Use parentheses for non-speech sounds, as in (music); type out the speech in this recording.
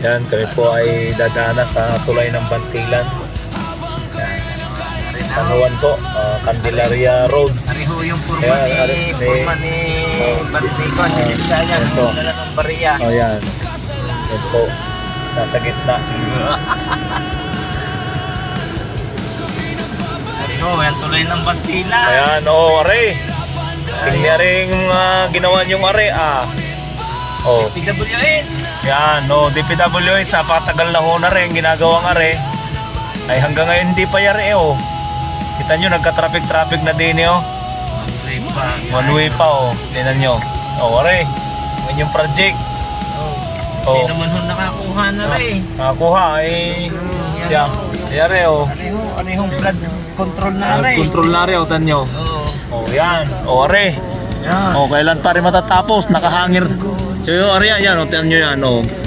Yan, kami po ay dadana sa tulay ng Bantilan. Yan. San Juan po, ah, Candelaria Road. Pareho yung purma Ayan, ni, purma ni Bansiko, si Vizcaya, Ayan po. dala ng bariya. Oh, yan. Yan po. Nasa gitna. (laughs) Pareho, yan tuloy ng bantila. Ayan, oo, are. Tingnan rin uh, ginawa niyong are, ah. Oh. PWH. Yan, no, DPWH sa patagal na ho na rin ginagawang are. Ay hanggang ngayon hindi pa yari eh, oh. Kita nyo, nagka-traffic-traffic na din eh, oh. Tuloy pa. One way pa, oh. Tingnan nyo. Oh, are. Yan yung project. Oh. Oh. Sino man ho nakakuha na rin. Nakakuha, ay siya. Yari, oh. Pareho, parehong flood control na rin. Control na rin, oh, tan nyo. Oo. Oh, yan. Oh, are. Yan. Oh, kailan pa rin matatapos? Nakahangir. Yung are, yan, oh. Tingnan nyo yan, oh.